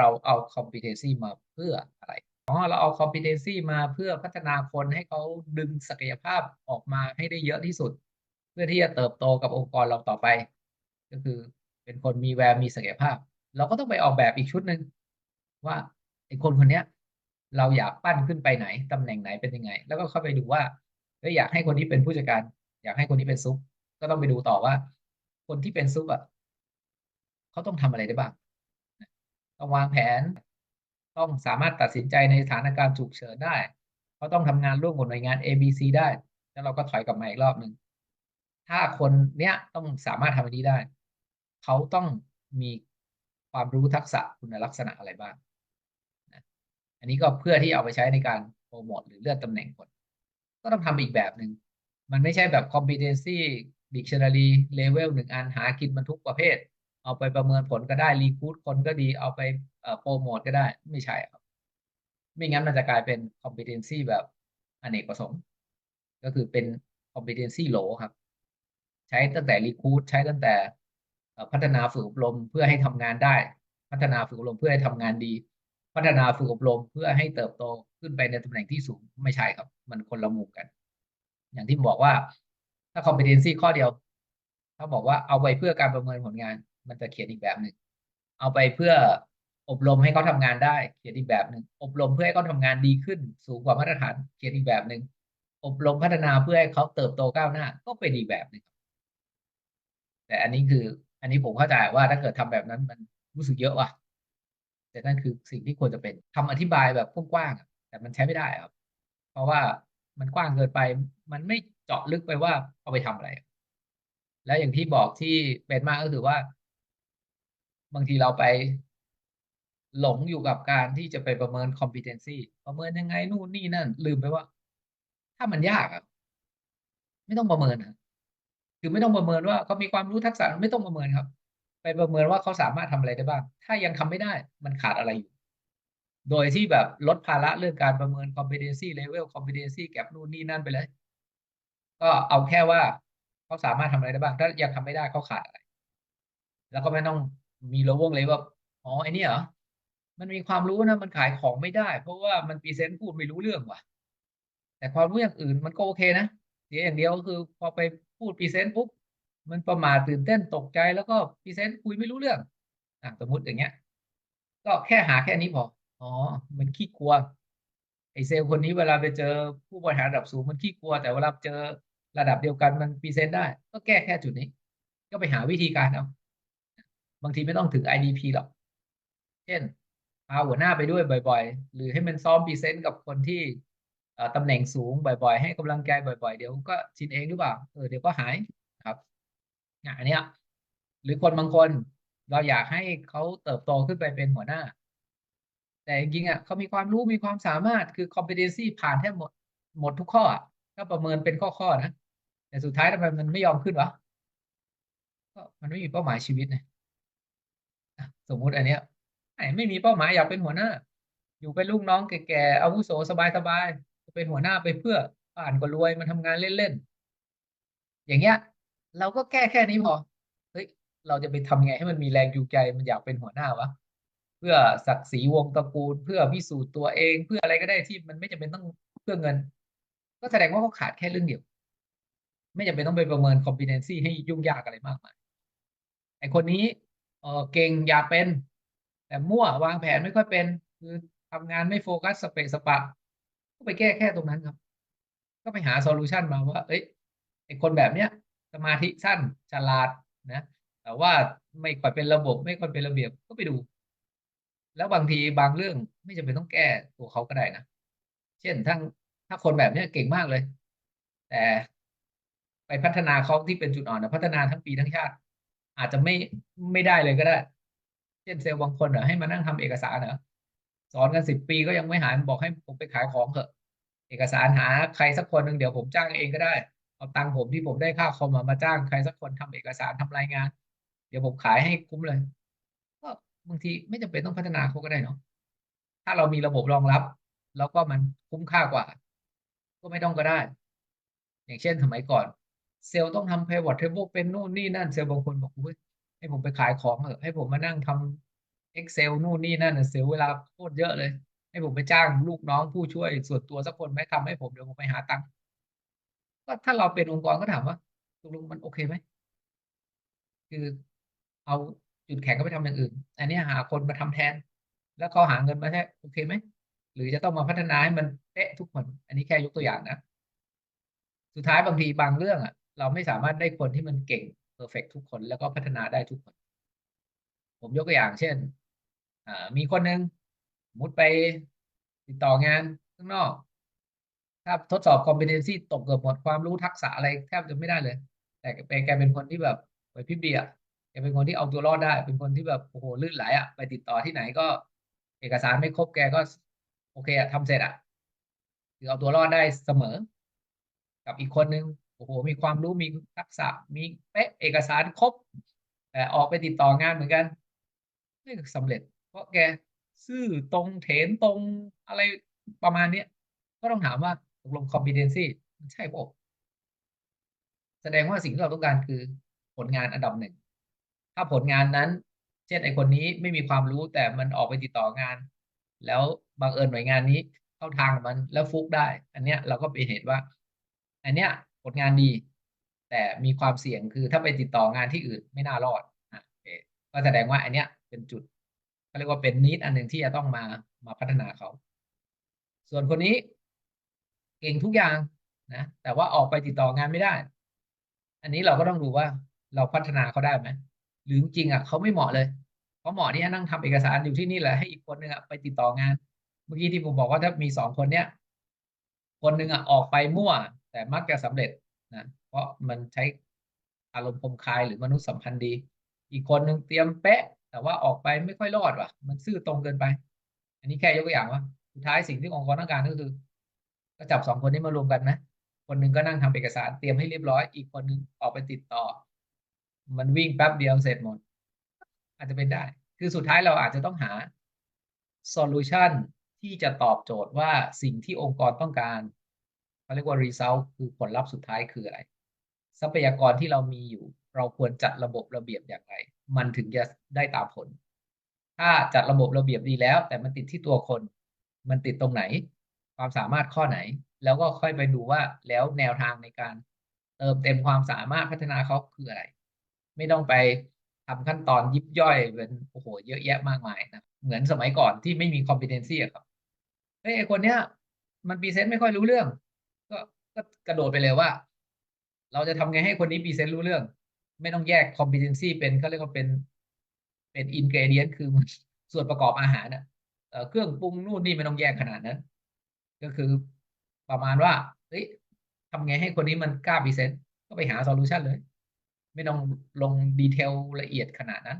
เราเอา competency มาเพื่ออะไรอ๋อเราเอา competency มาเพื่อพัฒนาคนให้เขาดึงศักยภาพออกมาให้ได้เยอะที่สุด เพื่อที่จะเติบโตกับองค์กรเราต่อไป ก็คือเป็นคนมีแววมีศักยภาพ เราก็ต้องไปออกแบบอีกชุดหนึ่งว่าไอ้คนคนเนี้ย เราอยากปั้นขึ้นไปไหนตำแหน่งไหนเป็นยังไง แล้วก็เข้าไปดูว่าเอยอยากให้คนนี้เป็นผู้จัดการ อยากให้คนนี้เป็นซุปก็ต้องไปดูต่อว่า คนที่เป็นซุปอะเขาต้องทำอะไรได้บ้าง ต้องวางแผน ต้องสามารถตัดสินใจในสถานการณ์ฉุกเฉินได้เขาต้องทำงานร่วมกับหน่วยงาน A B C ได้ แล้วเราก็ถอยกลับมาอีกรอบหนึ่งถ้าคนเนี้ยต้องสามารถทำอันนี้ได้ เขาต้องมีความรู้ทักษะคุณลักษณะอะไรบ้างอันนี้ก็เพื่อที่เอาไปใช้ในการโปรโมทหรือเลื่อนตำแหน่งคนก็ต้องทำอีกแบบหนึ่ง มันไม่ใช่แบบ competency dictionary level หนึ่งอันหากินมันทุกประเภท เอาไปประเมินผลก็ได้รีคูดคนก็ดีเอาไปโปรโมทก็ได้ ไม่ใช่ครับ ไม่งั้นมันจะกลายเป็น competency แบบอเนกประสงค์ ก็คือเป็น competency low ครับ ใช้ตั้งแต่รีคูดใช้ตั้งแต่พัฒนาฝึกอบรมเพื่อให้ทำงานได้ พัฒนาฝึกอบรมเพื่อให้ทำงานดี พัฒนาฝึกอบรมเพื่อให้เติบโตขึ้นไปในตำแหน่งที่สูงไม่ใช่ครับ มันคนละมุมกัน อย่างที่บอกว่าถ้า competency ข้อเดียว ถ้าบอกว่าเอาไปเพื่อการประเมินผลงาน มันจะเขียนอีกแบบหนึ่งเอาไปเพื่ออบรมให้เขาทำงานได้ เขียนอีกแบบหนึ่งอบรมเพื่อให้เขาทำงานดีขึ้น สูงกว่ามาตรฐาน เขียนอีกแบบหนึ่งอบรมพัฒนาเพื่อให้เขาเติบโตก้าวหน้า ก็เป็นอีกแบบหนึ่งแต่อันนี้คือ อันนี้ผมเข้าใจว่าถ้าเกิดทำแบบนั้นมันรู้สึกเยอะว่ะ แต่นั่นคือสิ่งที่ควรจะเป็นคำอธิบายแบบกว้างๆแต่มันใช้ไม่ได้ครับ เพราะว่ามันกว้างเกินไป มันไม่เจาะลึกไปว่าเอาไปทำอะไร แล้วอย่างที่บอกที่เป็นมากก็คือว่า บางทีเราไปหลงอยู่กับการที่จะไปประเมิน competency ประเมินยังไงนู่นนี่นั่น ลืมไปว่า ถ้ามันยากอะไม่ต้องประเมินอะคือไม่ต้องประเมินว่าเขามีความรู้ทักษะไม่ต้องประเมินครับ ไปประเมินว่าเขาสามารถทำอะไรได้บ้าง ถ้ายังทำไม่ได้ มันขาดอะไรอยู่ โดยที่แบบลดภาระเรื่องการประเมิน competency level competency gap นู่นนี่นั่นไปเลย ก็เอาแค่ว่าเขาสามารถทำอะไรได้บ้าง ถ้ายังทำไม่ได้เขาขาดอะไร แล้วก็ไม่ต้อง มีโลวงเลยว่าอ๋อไอ้นี่เหรอมันมีความรู้นะมันขายของไม่ได้ เพราะว่ามันพรีเซนต์พูดไม่รู้เรื่องว่ะ แต่ความรู้อย่างอื่นมันก็โอเคนะเสียอย่างเดียวก็คือพอไปพูดพรีเซนต์ปุ๊บมันประมาทตื่นเต้นตกใจแล้วก็พรีเซนต์คุยไม่รู้เรื่องอะสมมติอย่างเงี้ย ก็แค่หาแค่นี้พออ๋อ มันขี้กลัวไอเซลล์คนนี้เวลาไปเจอผู้บริหารระดับสูงมันขี้กลัว แต่เวลาเจอระดับเดียวกันมันพรีเซนต์ได้ ก็แก้แค่จุดนี้ ก็ไปหาวิธีการเอา บางทีไม่ต้องถึง IDP หรอก เช่นพาหัวหน้าไปด้วยบ่อย ๆ หรือให้มันซ้อมพรีเซนต์กับคนที่ตำแหน่งสูงบ่อย ๆ ให้กำลังใจบ่อย ๆ เดี๋ยวก็ชินเองหรือเปล่าเออเดี๋ยวก็หายครับอันนี้หรือคนบางคนเราอยากให้เขาเติบโตขึ้นไปเป็นหัวหน้า แต่จริงๆอะเขามีความรู้มีความสามารถคือ competency ผ่านแทบหมดหมดทุกข้อถ้าประเมินเป็นข้อๆนะแต่สุดท้ายทำไมมันไม่ยอมขึ้นวะก็มันไม่มีเป้าหมายชีวิตนะ สมมุติอันเนี้ยไม่มีเป้าหมายอยากเป็นหัวหน้า อยู่เป็นลูกน้องแก่ๆอาวุโสสบายๆจะเป็นหัวหน้าไปเพื่อผ่านก็รวยมาทำงานเล่นๆอย่างเงี้ย เราก็แก้แค่นี้พอเฮ้ยเราจะไปทำไงให้มันมีแรงจูงใจมันอยากเป็นหัวหน้าวะเพื่อศักดิ์ศรีวงตระกูล เพื่อพิสูจน์ตัวเอง เพื่ออะไรก็ได้ที่มันไม่จำเป็นต้องเพื่อเงิน ก็แสดงว่าเขาขาดแค่เรื่องเดียว ไม่จำเป็นต้องไปประเมิน competency ให้ยุ่งยากอะไรมากมายไอคนนี้ เออเก่งอยากเป็น แต่มั่ววางแผนไม่ค่อยเป็น คือทำงานไม่โฟกัสสเปะสปะ ก็ไปแก้แค่ตรงนั้นครับ ก็ไปหาโซลูชันมาว่า เอ้ยไอคนแบบเนี้ย สมาธิสั้นฉลาดนะ แต่ว่าไม่ค่อยเป็นระบบ ไม่ค่อยเป็นระเบียบก็ไปดู แล้วบางทีบางเรื่องไม่จำเป็นต้องแก้ตัวเขาก็ได้นะเช่นทั้งถ้าคนแบบเนี้ยเก่งมากเลย แต่ไปพัฒนาเขาที่เป็นจุดอ่อนนะพัฒนาทั้งปีทั้งชาติ อาจจะไม่ไม่ได้เลยก็ได้ เช่นเซลล์บางคนเหรอให้มานั่งทำเอกสารเหรอสอนกันสิบปีก็ยังไม่หารบอกให้ผมไปขายของเถอะ เอกสารหาใครสักคนหนึ่งเดี๋ยวผมจ้างเองก็ได้เอาตังค์ผมที่ผมได้ค่าคอมมาจ้างใครสักคนทำเอกสารทำรายงาน เดี๋ยวผมขายให้คุ้มเลยก็บางทีไม่จำเป็นต้องพัฒนาเขาก็ได้เนาะถ้าเรามีระบบรองรับ แล้วก็มันคุ้มค่ากว่า ก็ไม่ต้องก็ได้ อย่างเช่นสมัยก่อน เซลล์ต้องทำ pivot table เป็นนู่นนี่นั่นเซลล์บางคนบอกว่าให้ผมไปขายของเถอะให้ผมมานั่งทำ Excel นู่นนี่นั่นน่ะเสียเวลาโคตรเยอะเลย ให้ผมไปจ้างลูกน้องผู้ช่วยส่วนตัวสักคนไหมทำให้ผมเดี๋ยวผมไปหาตังค์ก็ถ้าเราเป็นองค์กรก็ถามว่าตกลงมันโอเคไหมคือเอาจุดแข็งก็ไปทำอย่างอื่น อันนี้หาคนมาทำแทน แล้วเขาหาเงินมาแค่โอเคไหมหรือจะต้องมาพัฒนาให้มันเป๊ะทุกคน อันนี้แค่ยกตัวอย่างนะ สุดท้ายบางทีบางเรื่องอะ เราไม่สามารถได้คนที่มันเก่งเพอร์เฟกทุกคนแล้วก็พัฒนาได้ทุกคน ผมยกตัวอย่างเช่นมีคนหนึ่งมุดไปติดต่องานข้างนอก ถ้าทดสอบ competency ตกเกือบหมดความรู้ทักษะอะไรแทบจะไม่ได้เลย แต่แกแกเป็นคนที่แบบไหวพริบดีอะแกเป็นคนที่เอาตัวรอดได้ เป็นคนที่แบบโอ้โหลื่นไหลอะไปติดต่อที่ไหนก็ เอกสารไม่ครบแกก็ โอเคอะทำเสร็จอะคือเอาตัวรอดได้เสมอ กับอีกคนนึง โอ้โหมีความรู้มีทักษะมีเป๊ะเอกสารครบ แต่ออกไปติดต่องานเหมือนกันไม่สำเร็จ เพราะแกซื่อตรงเถนตรงอะไรประมาณเนี้ยก็ต้องถามว่าตกลง competency มันใช่ปะแสดงว่าสิ่งที่เราต้องการคือผลงานอันดับหนึ่ง ถ้าผลงานนั้น เช่นไอคนนี้ไม่มีความรู้แต่มันออกไปติดต่องาน แล้วบังเอิญหน่วยงานนี้เข้าทางมันแล้วฟุกได้ อันเนี้ยเราก็ไปเห็นว่า อันเนี้ย ผลงานดี แต่มีความเสี่ยงคือถ้าไปติดต่องานที่อื่นไม่น่ารอดอะก็แสดงว่าอันเนี้ยเป็นจุดเขาเรียกว่าเป็นนิดอันหนึ่งที่จะต้องมามาพัฒนาเขา ส่วนคนนี้ เก่งทุกอย่างนะแต่ว่าออกไปติดต่องานไม่ได้ อันนี้เราก็ต้องดูว่าเราพัฒนาเขาได้ไหมหรือจริงอะเขาไม่เหมาะเลยเขาเหมาะที่จะนั่งทำเอกสารอยู่ที่นี่แหละให้อีกคนนึงอะไปติดต่องาน เมื่อกี้ที่ผมบอกว่าถ้ามีสองคนเนี้ยคนหนึ่งอะออกไปมั่ว แต่มักจะสำเร็จนะเพราะมันใช้อารมณ์คมคายหรือมนุษยสัมพันธ์ดี อีกคนหนึ่งเตรียมเป๊ะ แต่ว่าออกไปไม่ค่อยรอดว่ะ มันซื่อตรงเกินไป อันนี้แค่ยกตัวอย่างว่าสุดท้ายสิ่งที่องค์กรต้องการก็คือ ก็จับสองคนนี้มารวมกันนะคนหนึ่งก็นั่งทำเอกสารเตรียมให้เรียบร้อย อีกคนหนึ่งออกไปติดต่อ มันวิ่งแป๊บเดียวเสร็จหมด อาจจะเป็นได้ คือสุดท้ายเราอาจจะต้องหาโซลูชันที่จะตอบโจทย์ว่าสิ่งที่องค์กรต้องการ เขาเรียกว่า result คือผลลัพธ์สุดท้ายคืออะไร ทรัพยากรที่เรามีอยู่ เราควรจัดระบบระเบียบอย่างไร มันถึงจะได้ตามผล ถ้าจัดระบบระเบียบดีแล้ว แต่มันติดที่ตัวคน มันติดตรงไหน ความสามารถข้อไหน แล้วก็ค่อยไปดูว่าแล้วแนวทางในการเติมเต็มความสามารถพัฒนาเขาคืออะไร ไม่ต้องไปทำขั้นตอนยิบย่อยเป็นโอ้โห เยอะแยะมากมายนะเหมือนสมัยก่อนที่ไม่มี competency อะครับเฮ้ยไอคนเนี้ย มันพรีเซนต์ไม่ค่อยรู้เรื่อง ก็ก็กระโดดไปเลยว่า เราจะทำไงให้คนนี้พรีเซนต์รู้เรื่อง ไม่ต้องแยก competency เป็นเขาเรียกว่าเป็นเป็น ingredient คือส่วนประกอบอาหารน่ะเครื่องปรุงนู่นนี่ไม่ต้องแยกขนาดนั้น ก็คือประมาณว่าเฮ้ยทำไงให้คนนี้มันกล้าพรีเซนต์ก็ไปหาโซลูชันเลย ไม่ต้องลงดีเทลละเอียดขนาดนั้น